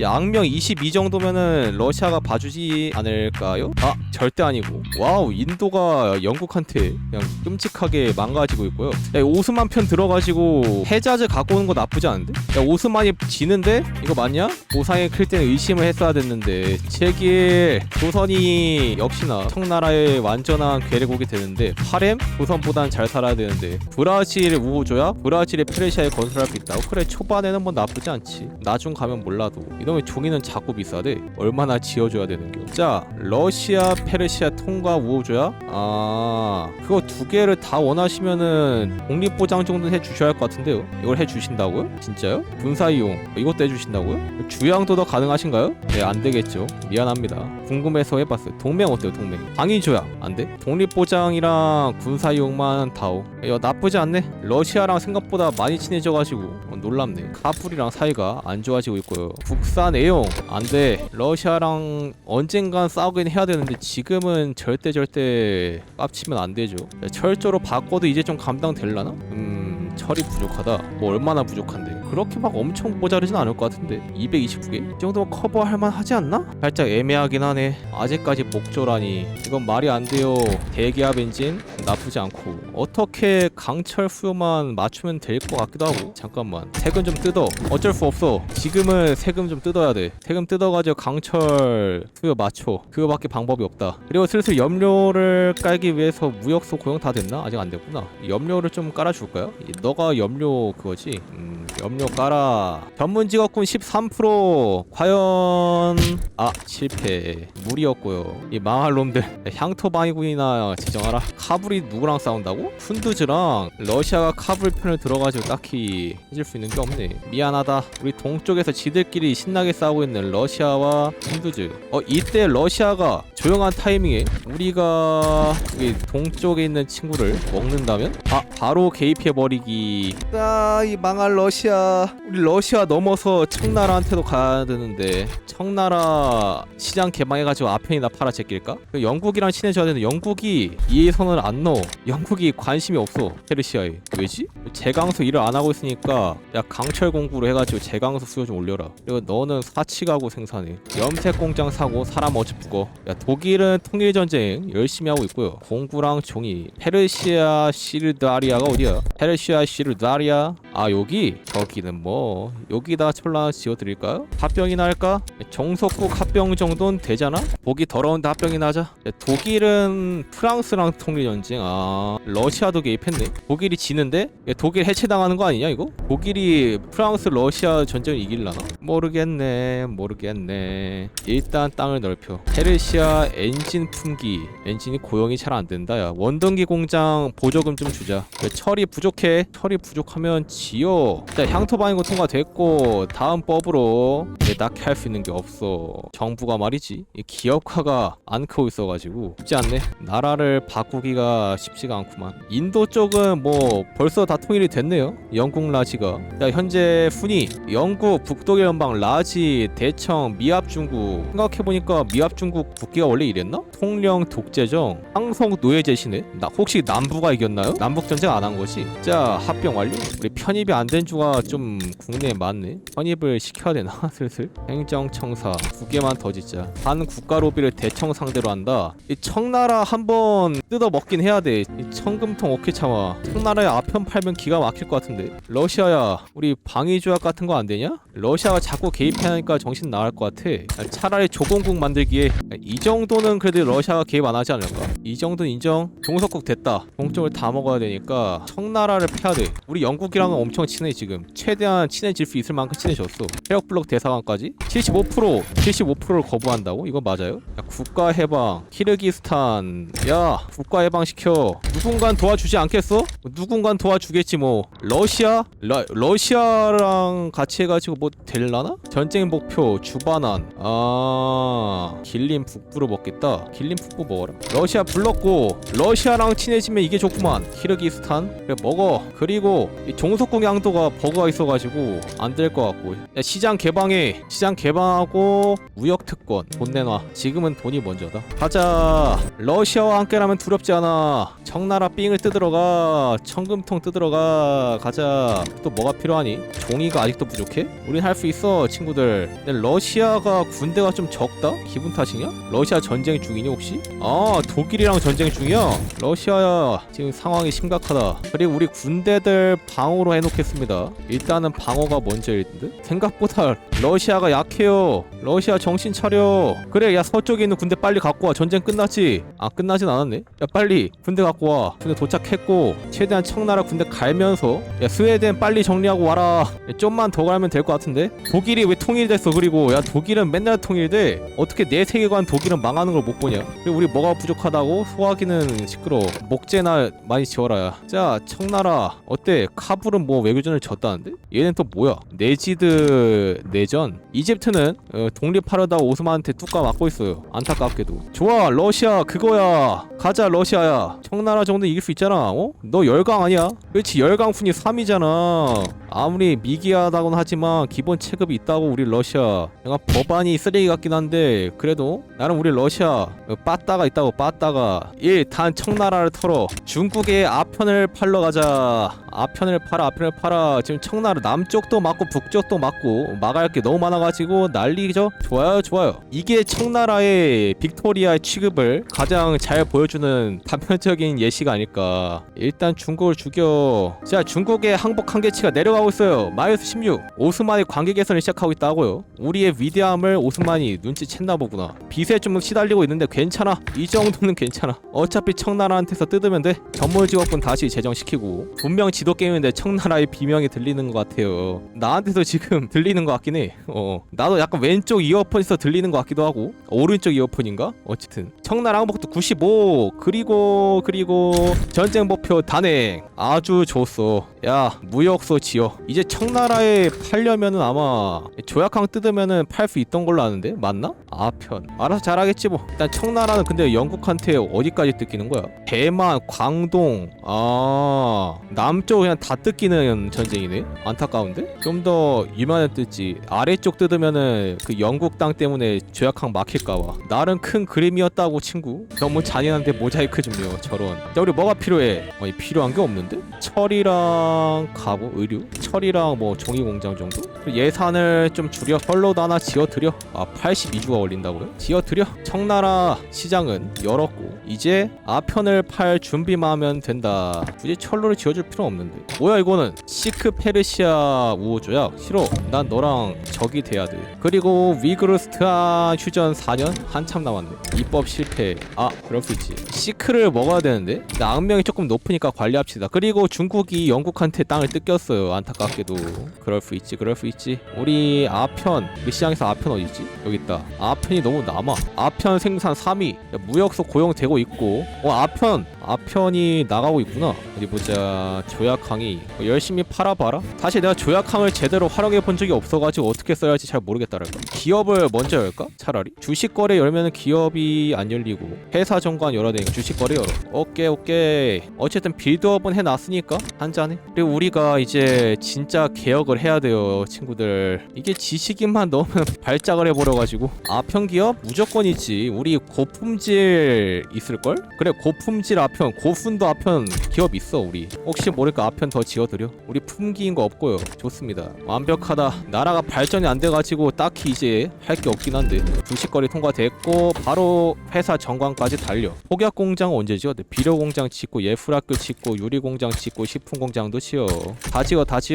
양명 22 정도면은 러시아가 봐주지 않을까요? 아 절대 아니고 와우 인도가 영국한테 그냥 끔찍하게 망가지고 있고요 야, 오스만 편 들어가지고 해자즈 갖고 오는 거 나쁘지 않은데? 야 오스만이 지는데? 이거 맞냐? 보상에 클 때는 의심을 했어야 됐는데 제길 조선이 역시나 청나라의 완전한 괴뢰국이 되는데 하렘? 조선보단 잘 살아야 되는데 브라질 우호조야? 브라질에 페르시아에 건설할 수 있다고? 그래 초반에는 뭐 나쁘지 않지 나중 가면 몰라도 이놈의 종이는 자꾸 비싸대 얼마나 지어줘야 되는겨 자 러시아 페르시아 통과 우호조야? 아 그거 두 개를 다 원하시면은 독립보장 정도는 해주셔야 할 것 같은데요 이걸 해주신다고요? 진짜요? 군사이용 이것도 해주신다고요? 주양도 더 가능하신가요? 네 안되겠죠 미안합니다 궁금해서 해봤어요 동맹 어때요 동맹 방위조약 안돼? 독립보장이랑 군사이용만 다오 야 나쁘지 않네 러시아랑 생각보다 많이 친해져가지고 어, 놀랍네 카불이랑 사이가 안 좋아지고 있고요. 국산 애용. 안돼. 러시아랑 언젠간 싸우긴 해야 되는데 지금은 절대 절대 깝치면 안 되죠. 야, 철저로 바꿔도 이제 좀 감당될라나? 음 철이 부족하다. 뭐 얼마나 부족한데 그렇게 막 엄청 모자르진 않을 것 같은데. 229개? 이 정도면 커버할 만하지 않나? 살짝 애매하긴 하네. 아직까지 목조라니. 이건 말이 안 돼요. 대기압 엔진 나쁘지 않고. 어떻게 강철 수요만 맞추면 될 것 같기도 하고. 잠깐만. 세금 좀 뜯어. 어쩔 수 없어. 지금은 세금 좀 뜯어야 돼. 세금 뜯어가지고 강철 수요 맞춰. 그거밖에 방법이 없다. 그리고 슬슬 염료를 깔기 위해서 무역소 고용 다 됐나? 아직 안 됐구나. 염료를 좀 깔아줄까요? 이- 너가 염료 그거지? 음 염료 깔아. 전문 직업군 13% 과연 아 실패. 무리였고요. 이 망할 놈들. 향토 방위군이나 지정하라. 카불이 누구랑 싸운다고? 푼두즈랑 러시아가 카불 편을 들어가지고 딱히 해줄 수 있는 게 없네. 미안하다. 우리 동쪽에서 지들끼리 신나게 싸우고 있는 러시아와 푼두즈. 어 이때 러시아가 조용한 타이밍에 우리가 여기 동쪽에 있는 친구를 먹는다면? 아 바로 개입해버리기. 아이 망할 러시아 우리 러시아 넘어서 청나라한테도 가야 되는데 청나라 시장 개방해가지고 아편이나 팔아 제낄까? 그 영국이랑 친해져야 되는데 영국이 이해 선을 안 넣어. 영국이 관심이 없어 페르시아에. 왜지? 제강소 일을 안 하고 있으니까 야 강철 공구로 해가지고 제강소 수요 좀 올려라. 그리고 너는 사치 가구 생산해. 염색 공장 사고 사람 어찌 죽어. 야 독일은 통일 전쟁 열심히 하고 있고요. 공구랑 종이. 페르시아 시르다리아가 어디야? 페르시아 시르다리아. 아 여기 저기는 뭐 여기다 하나 지어드릴까요? 합병이나 할까? 정석국 합병 정도는 되잖아? 보기 더러운데 합병이나 하자. 야, 독일은 프랑스랑 통일 전쟁. 아 러시아도 개입했네. 독일이 지는데? 야, 독일 해체당하는 거 아니냐 이거? 독일이 프랑스 러시아 전쟁을 이길라나? 모르겠네 모르겠네. 일단 땅을 넓혀. 페르시아 엔진 품기. 엔진이 고용이 잘 안 된다 야. 원동기 공장 보조금 좀 주자. 야, 철이 부족해. 철이 부족하면 지어. 일단 향토방위고 통과됐고 다음 법으로 이제 딱히 할수 있는 게 없어. 정부가 말이지 이 기업화가 안 크고 있어가지고. 쉽지 않네. 나라를 바꾸기가 쉽지가 않구만. 인도 쪽은 뭐 벌써 다 통일이 됐네요. 영국 라지가. 자 현재 순위. 영국 북독의 연방 라지 대청 미합 중국. 생각해보니까 미합 중국 국기가 원래 이랬나? 통령 독재정. 항성 노예제시네. 나 혹시 남부가 이겼나요? 남북 전쟁 안 한 거지? 자 합병 완료. 우리 편입이 안 된 주가 좀 국내에 많네. 편입을 시켜야 되나? 슬슬. 행정청사 두 개만 더 짓자. 한 국가 로비를 대청 상대로 한다. 이 청나라 한번 뜯어 먹긴 해야 돼 이 청금통 어떻게 참아 청나라에 아편 팔면 기가 막힐 것 같은데. 러시아야 우리 방위 조약 같은 거 안 되냐? 러시아가 자꾸 개입하니까 정신 나갈 것 같아. 차라리 조공국 만들기에. 이 정도는 그래도 러시아가 개입 안 하지 않을까? 이 정도는 인정? 종속국 됐다. 동쪽을 다 먹어야 되니까 청나라를 패야 돼. 우리 영국이랑은 엄청 친해 지금 최대한 친해질 수 있을 만큼 친해졌어 해력블록 대사관까지 75% 75%를 거부한다고? 이거 맞아요? 야, 국가 해방 키르기스탄 야 국가 해방 시켜 누군간 도와주지 않겠어? 누군간 도와주겠지 뭐 러시아? 러, 러시아랑 같이 해가지고 뭐 될라나? 전쟁 목표 주반한 아 길림 북부로 먹겠다 길림 북부 먹어라 러시아 불렀고 러시아랑 친해지면 이게 좋구만 키르기스탄 그래 먹어 그리고 이 종속국 양도가 버그 가 있어 있어가지고 안 될 것 같고. 야, 시장 개방해. 시장 개방하고 무역 특권 돈 내놔. 지금은 돈이 먼저다. 가자. 러시아와 함께라면 두렵지 않아. 청나라 삥을 뜯으러가. 청금통 뜯으러가. 가자. 또 뭐가 필요하니? 종이가 아직도 부족해? 우린 할 수 있어 친구들. 러시아가 군대가 좀 적다? 기분 탓이냐? 러시아 전쟁 중이니 혹시? 아 독일이랑 전쟁 중이야? 러시아야 지금 상황이 심각하다. 그리고 우리 군대들 방어로 해놓겠습니다 일단은 방어가 먼저일 듯? 생각보다 러시아가 약해요. 러시아 정신 차려. 그래 야 서쪽에 있는 군대 빨리 갖고 와. 전쟁 끝났지? 아 끝나진 않았네? 야 빨리 군대 갖고 와. 군대 도착했고 최대한 청나라 군대 갈면서 야 스웨덴 빨리 정리하고 와라. 야, 좀만 더 가면 될 것 같은데? 독일이 왜 통일됐어 그리고? 야 독일은 맨날 통일돼. 어떻게 내 세계관 독일은 망하는 걸 못 보냐? 그리고 우리 뭐가 부족하다고? 소화기는 시끄러 목재나 많이 지어라 자 청나라. 어때? 카불은 뭐 외교전을 졌다 는데? 얘는 또 뭐야? 네지드 내전? 이집트는 어, 독립하려다 오스만한테 뚜까 맞고 있어요. 안타깝게도. 좋아 러시아 그거야. 가자 러시아야. 청나라 정도 이길 수 있잖아 어? 너 열강 아니야? 그렇지 열강fun이 3이잖아 아무리 미개하다곤 하지만 기본 체급이 있다고 우리 러시아. 내가 법안이 쓰레기 같긴 한데 그래도 나름 우리 러시아 어, 빠따가 있다고 빠따가. 1단 청나라를 털어. 중국의 아편을 팔러 가자. 아편을 팔아 아편을 팔아. 지금 청나라 남쪽도 맞고 북쪽도 맞고 막을 게 너무 많아가지고 난리죠? 좋아요 좋아요. 이게 청나라의 빅토리아의 취급을 가장 잘 보여주는 단편적인 예시가 아닐까. 일단 중국을 죽여. 자 중국의 항복 한계치가 내려가 고 있어요. 마이너스 16 오스만이 관계 개선을 시작하고 있다고요. 우리의 위대함을 오스만이 눈치챘나 보구나. 빚에 좀 시달리고 있는데 괜찮아. 이 정도는 괜찮아. 어차피 청나라한테서 뜯으면 돼. 전몰 직업군 다시 제정시키고. 분명 지도 게임인데 청나라의 비명이 들리는 것 같아요. 나한테도 지금 들리는 것 같긴 해 어 나도 약간 왼쪽 이어폰에서 들리는 것 같기도 하고. 오른쪽 이어폰인가? 어쨌든. 청나라 항복도 95 그리고 그리고 전쟁 목표 단행. 아주 좋소. 야 무역소 지어 이제 청나라에 팔려면은 아마 조약항 뜯으면은 팔 수 있던 걸로 아는데? 맞나? 아편. 알아서 잘하겠지 뭐. 일단 청나라는 근데 영국한테 어디까지 뜯기는 거야? 대만 광동. 아 남쪽 그냥 다 뜯기는 전쟁이네? 안타까운데? 좀 더 유만한 뜯지. 아래쪽 뜯으면은 그 영국 땅 때문에 조약항 막힐까봐. 나름 큰 그림이었다고 친구. 너무 잔인한데 모자이크 좀요 저런. 자 우리 뭐가 필요해? 아니 필요한 게 없는데? 철이랑 가구 의류 철이랑 뭐 종이 공장 정도? 예산을 좀 줄여 펄로도 하나 지어드려. 아 82주가 걸린다고요? 지어드려. 청나라 시장은 열었고 이제 아편을 팔 준비만 하면 된다. 굳이 철로를 지어줄 필요 없는데. 뭐야 이거는? 시크 페르시아 우호 조약 싫어. 난 너랑 적이 돼야 돼. 그리고 위그루스트아 휴전 4년? 한참 남았네. 입법 실패. 아 그럴 수 있지. 시크를 먹어야 되는데? 악명이 조금 높으니까 관리합시다. 그리고 중국이 영국한테 땅을 뜯겼어요 안타깝게도 그럴 수 있지 그럴 수 있지. 우리 아편 시장에서 아편 어디지? 여기 있다. 아편이 너무 남아. 아편 생산 3위. 무역소 고용되고 있고. 어 아편. 아편이 나가고 있구나. 어디 보자. 조약 항이. 어, 열심히 팔아봐라. 사실 내가 조약 항을 제대로 활용해 본 적이 없어가지고 어떻게 써야 할지 잘 모르겠다랄까 기업을 먼저 열까? 차라리? 주식 거래 열면은 기업이 안 열리고 회사 정관 열어야 되니까 주식 거래 열어. 오케이 오케이. 어쨌든 빌드업은 해놨으니까 한 잔해. 그리고 우리가 이제 진짜 개혁을 해야 돼요 친구들. 이게 지식인만 너무 발작을 해버려가지고. 아편 기업? 무조건이지. 우리 고품질 있을걸? 그래 고품질 아편 고순도 아편 기업 있어 우리. 혹시 모르니까 아편 더 지어드려. 우리 품기인 거 없고요. 좋습니다. 완벽하다. 나라가 발전이 안 돼가지고 딱히 이제 할 게 없긴 한데. 주식거래 통과됐고 바로 회사 정관까지 달려. 폭약 공장 언제 지어? 네, 비료 공장 짓고 예술 학교 짓고 유리 공장 짓고 식품 공장도 지어. 다 지어 다 지어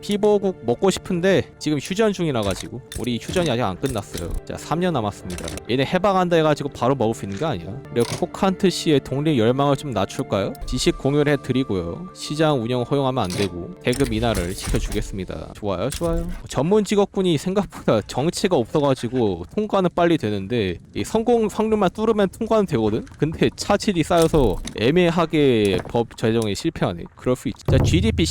피보국 먹고 싶은데 지금 휴전 중이라 가지고 우리 휴전이 아직 안 끝났어요. 자 3년 남았습니다. 얘네 해방한다 해가지고 바로 먹을 수 있는 게 아니야. 그리고 코칸트 씨의 독립 열망을 좀 낮출까요? 지식 공유를 해드리고요. 시장 운영 허용하면 안 되고 대급 인하를 시켜주겠습니다. 좋아요 좋아요. 전문 직업군이 생각보다 정체가 없어가지고 통과는 빨리 되는데 이 성공 확률만 뚫으면 통과는 되거든? 근데 차질이 쌓여서 애매하게 법 제정에 실패하네. 그럴 수 있지. 자 GDP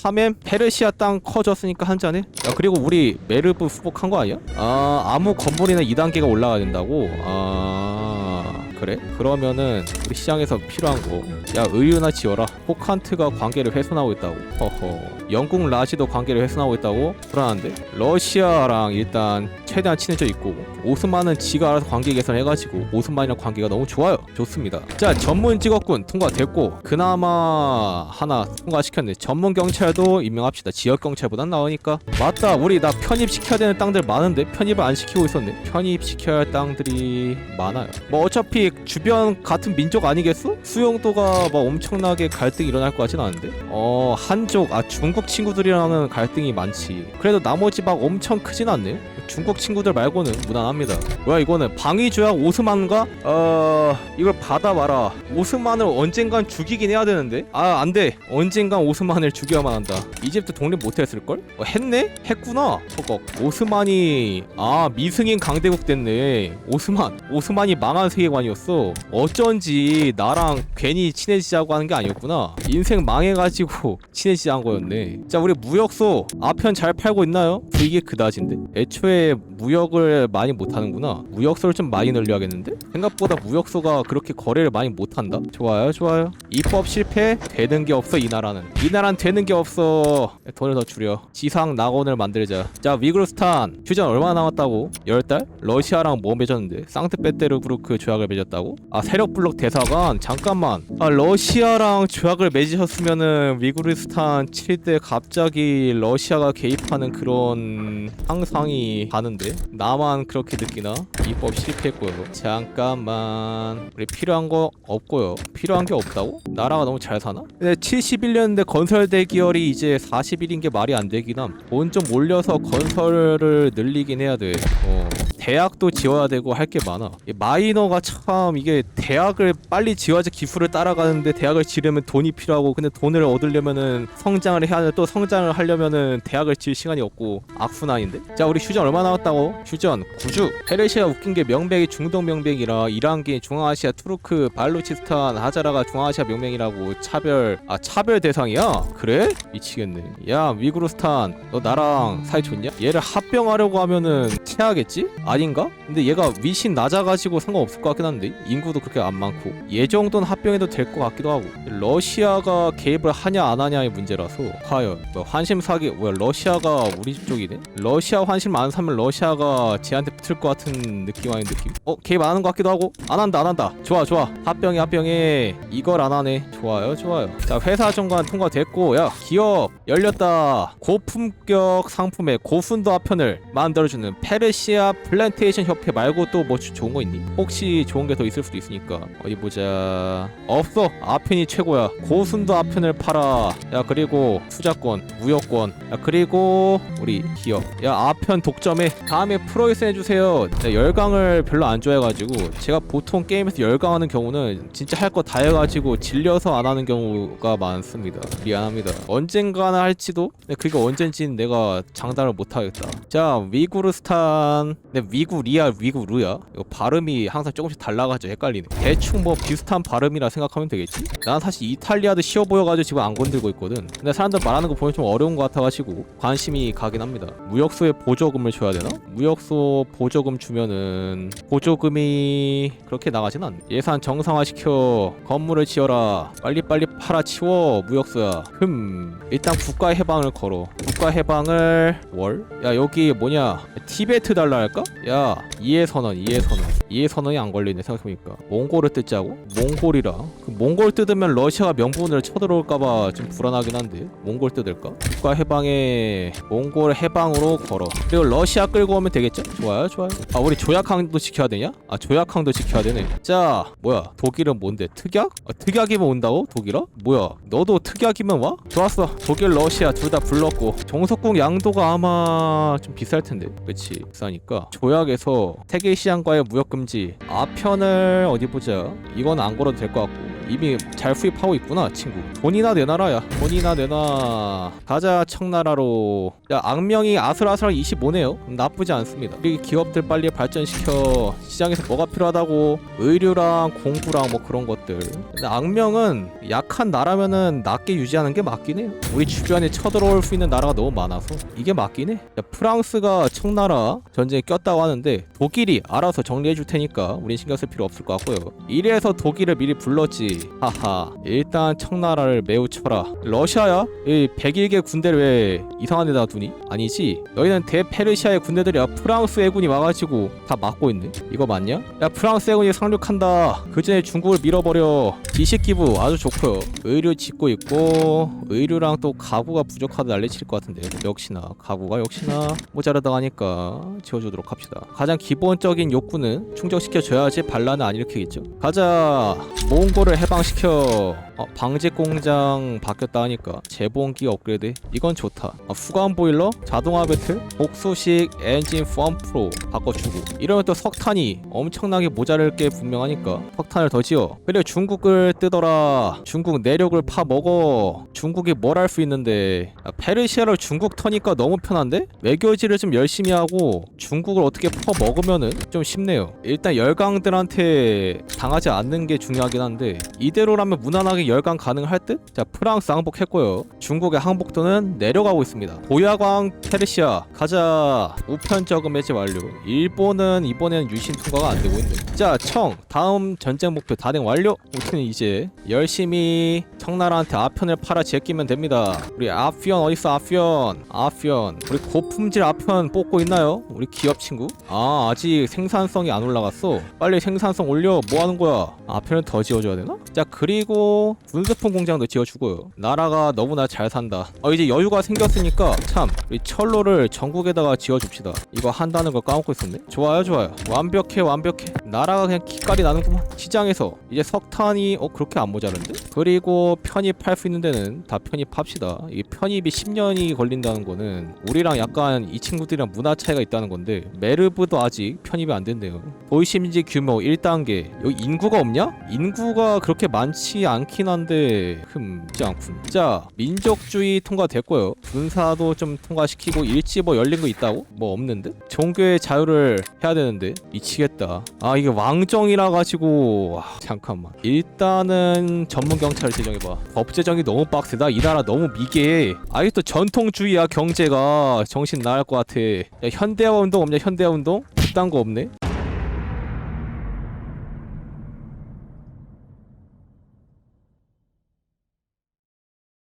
14.3M 페르시아 땅 커졌으니까 한 잔해 야 그리고 우리 메르브 수복한 거 아니야? 아 아무 건물이나 2단계가 올라가야 된다고 아 그래? 그러면은 우리 시장에서 필요한 거 야 의류나 지어라. 호칸트가 관계를 훼손하고 있다고. 허허. 영국 라시도 관계를 훼손하고 있다고? 불안한데? 러시아랑 일단 최대한 친해져 있고 오스만은 지가 알아서 관계 개선해가지고 오스만이랑 관계가 너무 좋아요. 좋습니다. 자 전문 직업군 통과됐고 그나마 하나 통과시켰네. 전문 경찰도 임명합시다. 지역 경찰보단 나으니까. 맞다. 우리 나 편입시켜야 되는 땅들 많은데 편입을 안 시키고 있었네. 편입시켜야 할 땅들이 많아요. 뭐 어차피 주변 같은 민족 아니겠어? 수용도가 막 엄청나게 갈등이 일어날 것 같진 않은데? 어 한족 아 중국 친구들이랑은 갈등이 많지. 그래도 나머지 막 엄청 크진 않네 중국 친구들 말고는 무난합니다. 뭐야 이거는 방위조약 오스만과? 어 이걸 받아봐라. 오스만을 언젠간 죽이긴 해야 되는데? 아 안돼. 언젠간 오스만을 죽여야만 한다. 이집트 독립 못했을걸? 어, 했네? 했구나. 허걱. 오스만이 아 미승인 강대국 됐네. 오스만. 오스만이 망한 세계관이었어. 어쩐지 나랑 괜히 친 해지자고 하는 게 아니었구나. 인생 망해가지고 친해지자는 거였네. 자 우리 무역소 아편 잘 팔고 있나요? 이게 그다지인데? 애초에 무역을 많이 못하는구나. 무역소를 좀 많이 늘려야겠는데? 생각보다 무역소가 그렇게 거래를 많이 못한다? 좋아요 좋아요. 입법 실패? 되는 게 없어 이 나라는. 이 나라는 되는 게 없어. 돈을 더 줄여. 지상 낙원을 만들자. 자 위그루스탄. 휴전 얼마나 남았다고? 10달? 러시아랑 뭐 맺었는데? 상트페테르부르크 조약을 맺었다고? 아 세력 블록 대사관. 잠깐만. 아 러시아랑 조약을 맺으셨으면은 위그루스탄 7대 갑자기 러시아가 개입하는 그런 상상이 가는데 나만 그렇게 느끼나? 입법 실패했고요 잠깐만 우리 필요한 거 없고요 필요한 게 없다고? 나라가 너무 잘 사나? 근데 71년대 건설 대기열이 이제 41인 게 말이 안 되긴 함 돈 좀 올려서 건설을 늘리긴 해야 돼 어. 대학도 지어야 되고 할 게 많아 이 마이너가 참 이게 대학을 빨리 지어야지 기술을 따라가는 데 대학을 지려면 돈이 필요하고 근데 돈을 얻으려면은 성장을 해야 하는데 또 성장을 하려면은 대학을 지을 시간이 없고 악순환인데 자 우리 휴전 얼마 나왔다고? 휴전 9주 페르시아 웃긴 게 명백이 중동 명백이라 이란기 중앙아시아 투르크 발루치스탄 하자라가 중앙아시아 명명이라고 차별 아 차별 대상이야? 그래? 미치겠네 야 위구르스탄 너 나랑 사이 좋냐? 얘를 합병하려고 하면은 체하겠지? 아닌가? 근데 얘가 위신 낮아가지고 상관없을 것 같긴 한데 인구도 그렇게 안 많고 얘 정도는 합병해도 될 것 같기도 하고. 러시아가 개입을 하냐 안 하냐의 문제라서 과연 뭐 환심 사기 뭐야 러시아가 우리 집 쪽이네? 러시아 환심 안 사면 러시아가 쟤한테 붙을 것 같은 느낌 아닌 느낌? 어 개입 안 하는 것 같기도 하고. 안 한다 안 한다. 좋아 좋아. 합병해 합병해. 이걸 안 하네. 좋아요 좋아요. 자 회사 정관 통과됐고 야 기업 열렸다. 고품격 상품의 고순도 화편을 만들어주는 페르시아 플랜테이션 협회 말고 또 뭐 좋은 거 있니? 혹시 좋은 게 더 있을 수도 있으니까 어디 보자. 없어 아편이 최고야. 고순도 아편을 팔아. 야 그리고 투자권 무역권. 야 그리고 우리 기업. 야 아편 독점해 다음에 프로이스 해주세요. 야, 열강을 별로 안 좋아해가지고 제가 보통 게임에서 열강하는 경우는 진짜 할 거 다 해가지고 질려서 안 하는 경우가 많습니다. 미안합니다. 언젠가는 할지도? 근데 그게 언젠지는 내가 장담을 못하겠다. 자 위구르스탄. 근데 위구리아 위구루야. 이거 발음이 항상 조금씩 달라가지고 헷갈리네. 대충 뭐 비슷한 발음이라 생각하면 되겠지? 난 사실 이탈리아도 쉬워 보여가지고 지금 안 건들고 있거든. 근데 사람들 말하는 거 보면 좀 어려운 것 같아가지고 관심이 가긴 합니다. 무역소에 보조금을 줘야 되나? 무역소 보조금 주면은 보조금이 그렇게 나가진 않네. 예산 정상화시켜 건물을 지어라. 빨리빨리 팔아치워 무역소야. 흠. 일단 국가 해방을 걸어. 국가 해방을 월? 야 여기 뭐냐? 티베트 달라 할까? 야 이해 선언 이해 선언. 이해 선언이 안 걸리네 생각해보니까. 몽골을 뜯자고? 몽골이라? 그 몽골 뜯으면 러시아가 명분을 쳐들어올까봐 좀 불안하긴 한데 몽골 뜯을까? 국가 해방에 몽골 해방으로 걸어 그리고 러시아 끌고 오면 되겠죠? 좋아요 좋아요 아 우리 조약항도 지켜야 되냐? 아 조약항도 지켜야 되네 자 뭐야 독일은 뭔데 특약? 아, 특약이면 온다고? 독일아? 뭐야 너도 특약이면 와? 좋았어 독일 러시아 둘 다 불렀고 정석궁 양도가 아마 좀 비쌀 텐데 그치 비싸니까 조약에서 세계 시장과의 무역 금지 아편을 어디 보자 이건 안 걸어도 될 것 같고 이미 잘 수입하고 있구나 친구 돈이나 내놔라야 돈이나 내놔 가자 청나라로 야 악명이 아슬아슬한 25네요 나쁘지 않습니다. 우리 기업들 빨리 발전시켜 시장에서 뭐가 필요하다고 의료랑 공부랑 뭐 그런 것들. 근데 악명은 약한 나라면은 낮게 유지하는 게 맞긴 해요. 우리 주변에 쳐들어올 수 있는 나라가 너무 많아서 이게 맞긴 해. 야, 프랑스가 청나라 전쟁에 꼈다고 하는데 독일이 알아서 정리해 줄 테니까 우린 신경 쓸 필요 없을 것 같고요. 이래서 독일을 미리 불렀지. 하하. 일단 청나라를 매우 쳐라. 러시아야? 이 101개 군대를 왜 이상한 데다 두니? 아니지. 너희는 대페르시아의 군대들이야. 프랑스 해군이 와가지고 다 막고 있네. 이거 맞냐? 야 프랑스 해군이 상륙한다. 그 전에 중국을 밀어버려. 지식 기부 아주 좋고요. 의류 짓고 있고 의류랑 또 가구가 부족하다 난리칠 것 같은데 역시나 가구가 역시나 모자라다 하니까 지어주도록 합시다. 가장 기본적인 욕구는 충족시켜줘야지 반란을 안 일으키겠죠. 가자. 몽골을 해 방시켜. 어, 방직 공장 바뀌었다 하니까 재봉기 업그레이드 이건 좋다. 어, 후관 보일러, 자동화 배틀, 복수식 엔진 펌 프로 바꿔주고 이러면 또 석탄이 엄청나게 모자랄 게 분명하니까 석탄을 더 지어. 그리고 중국을 뜨더라. 중국 내력을 파 먹어. 중국이 뭘 할 수 있는데 아, 페르시아를 중국 터니까 너무 편한데 외교지를 좀 열심히 하고 중국을 어떻게 퍼 먹으면은 좀 쉽네요. 일단 열강들한테 당하지 않는 게 중요하긴 한데 이대로라면 무난하게 열강 가능할 듯? 자 프랑스 항복했고요. 중국의 항복도는 내려가고 있습니다. 보야광 페르시아 가자 우편저금 해제 완료. 일본은 이번에는 유신 통과가 안 되고 있네. 자청 다음 전쟁 목표 단행 완료. 우리는 이제 열심히 청나라한테 아편을 팔아 제끼면 됩니다. 우리 아피언 어딨어 아피언 아피언 우리 고품질 아편 뽑고 있나요? 우리 기업 친구? 아 아직 생산성이 안 올라갔어. 빨리 생산성 올려. 뭐 하는 거야? 아편을 더 지어줘야 되나? 자 그리고 군수품 공장도 지어주고요. 나라가 너무나 잘 산다. 어 이제 여유가 생겼으니까 참 우리 철로를 전국에다가 지어줍시다. 이거 한다는 걸 까먹고 있었네. 좋아요 좋아요. 완벽해 완벽해. 나라가 그냥 기깔이 나는구만. 시장에서 이제 석탄이 어 그렇게 안 모자른데? 그리고 편입할 수 있는 데는 다 편입합시다. 이 편입이 10년이 걸린다는 거는 우리랑 약간 이 친구들이랑 문화 차이가 있다는 건데 메르브도 아직 편입이 안 된대요. 도시민지 규모 1단계. 여기 인구가 없냐? 인구가 그렇게 많지 않긴 한데 흠 있지 않군. 자 민족주의 통과됐고요. 군사도 좀 통과시키고 일지 뭐 열린 거 있다고? 뭐 없는데? 종교의 자유를 해야 되는데 미치겠다. 아 이게 왕정이라 가지고 아, 잠깐만. 일단은 전문 경찰을 제정해봐. 법 제정이 너무 빡세다. 이 나라 너무 미개해. 아직도 전통주의야 경제가 정신 나갈 것 같아. 야, 현대화 운동 없냐 현대화 운동? 그딴 거 없네.